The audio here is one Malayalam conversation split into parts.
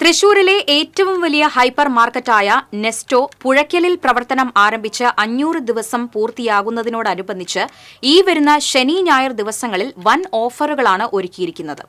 തൃശൂരിലെ ഏറ്റവും വലിയ ഹൈപ്പർ മാർക്കറ്റായ നെസ്റ്റോ പുഴയ്ക്കലിൽ പ്രവർത്തനം ആരംഭിച്ച് അഞ്ഞൂറ് ദിവസം പൂർത്തിയാകുന്നതിനോടനുബന്ധിച്ച് ഈ വരുന്ന ശനി ഞായർ ദിവസങ്ങളിൽ വൻ ഓഫറുകളാണ് ഒരുക്കിയിരിക്കുന്നത്.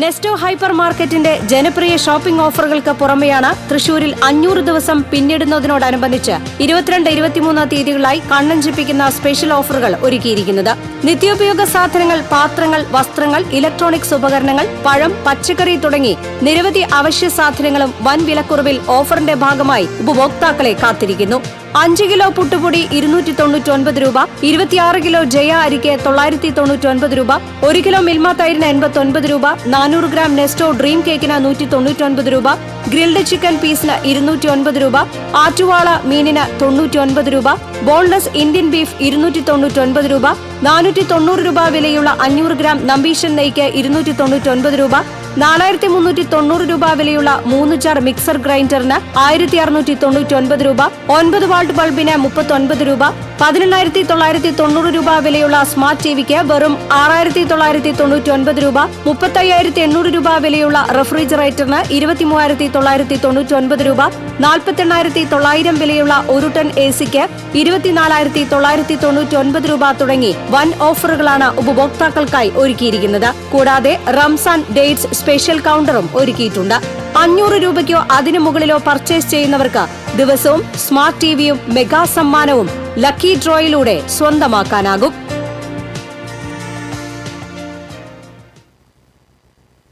നെസ്റ്റോ ഹൈപ്പർ മാർക്കറ്റിന്റെ ജനപ്രിയ ഷോപ്പിംഗ് ഓഫറുകൾക്ക് പുറമെയാണ് തൃശൂരിൽ അഞ്ഞൂറ് ദിവസം പിന്നിടുന്നതിനോടനുബന്ധിച്ച് ഇരുപത്തിരണ്ട് ഇരുപത്തിമൂന്ന് തീയതികളായി കണ്ണഞ്ചിപ്പിക്കുന്ന സ്പെഷ്യൽ ഓഫറുകൾ ഒരുക്കിയിരിക്കുന്നത്. നിത്യോപയോഗ സാധനങ്ങൾ പാത്രങ്ങൾ വസ്ത്രങ്ങൾ ഇലക്ട്രോണിക്സ് ഉപകരണങ്ങൾ പഴം പച്ചക്കറി തുടങ്ങി നിരവധി അവശ്യ സാധനങ്ങളും വൻ വിലക്കുറവിൽ ഓഫറിന്റെ ഭാഗമായി ഉപഭോക്താക്കളെ കാത്തിരിക്കുന്നു. അഞ്ച് കിലോ പുട്ടുപൊടി ഇരുന്നൂറ്റി തൊണ്ണൂറ്റി ഒൻപത് രൂപ ഇരുപത്തിയാറ് കിലോ ജയ അരിക്ക് തൊള്ളായിരത്തി തൊണ്ണൂറ്റി ഒൻപത് രൂപ ഒരു കിലോ മിൽമ തൈരിന് എൺപത്തി ഒൻപത് രൂപ നാനൂറ് ഗ്രാം നെസ്റ്റോ ഡ്രീം കേക്കിന് നൂറ്റി തൊണ്ണൂറ്റി ഒൻപത് രൂപ ഗ്രിൽഡ് ചിക്കൻ പീസിന് ഇരുന്നൂറ്റി ഒൻപത് രൂപ ആറ്റുവാള മീനിന് തൊണ്ണൂറ്റി ഒൻപത് രൂപ ബോൺലെസ് ഇന്ത്യൻ ബീഫ് ഇരുന്നൂറ്റി തൊണ്ണൂറ്റി ഒൻപത് രൂപ നാനൂറ്റി തൊണ്ണൂറ് രൂപ വിലയുള്ള അഞ്ഞൂറ് ഗ്രാം നമ്പീഷൻ നെയ്ക്ക് ഇരുന്നൂറ്റി തൊണ്ണൂറ്റി ഒൻപത് രൂപ നാലായിരത്തി മുന്നൂറ്റി തൊണ്ണൂറ് രൂപ വിലയുള്ള മൂന്ന് ജാർ മിക്സർ ഗ്രൈൻഡറിന് ആയിരത്തി അറുന്നൂറ്റി തൊണ്ണൂറ്റി ഒൻപത് രൂപ ഒൻപത് വാൾട്ട് ബൾബിന് മുപ്പത്തി ഒൻപത് രൂപ പതിനെണ്ണായിരത്തി തൊള്ളായിരത്തി തൊണ്ണൂറ് രൂപ വിലയുള്ള സ്മാർട്ട് ടിവിക്ക് വെറും ആറായിരത്തി തൊള്ളായിരത്തി തൊണ്ണൂറ്റി ഒൻപത് രൂപ മുപ്പത്തയ്യായിരത്തി എണ്ണൂറ് രൂപ വിലയുള്ള റെഫ്രിജറേറ്ററിന് ഇരുപത്തി മൂവായിരത്തി തൊള്ളായിരത്തി തൊണ്ണൂറ്റി ഒൻപത് രൂപ നാൽപ്പത്തെണ്ണായിരത്തി തൊള്ളായിരം വിലയുള്ള ഒരു ടൺ എ സിക്ക് ഇരുപത്തിനാലായിരത്തി തൊള്ളായിരത്തി തൊണ്ണൂറ്റി ഒൻപത് രൂപ തുടങ്ങി വൻ ഓഫറുകളാണ് ഉപഭോക്താക്കൾക്കായി ഒരുക്കിയിരിക്കുന്നത്. കൂടാതെ റംസാൻ ഡേറ്റ്സ് സ്പെഷ്യൽ കൗണ്ടറും ഒരുക്കിയിട്ടുണ്ട്. അഞ്ഞൂറ് രൂപയ്ക്കോ അതിനു മുകളിലോ പർച്ചേസ് ചെയ്യുന്നവർക്ക് ദിവസവും സ്മാർട്ട് ടിവിയും മെഗാ സമ്മാനവും ലക്കി ഡ്രോയിലൂടെ സ്വന്തമാക്കാനാകും.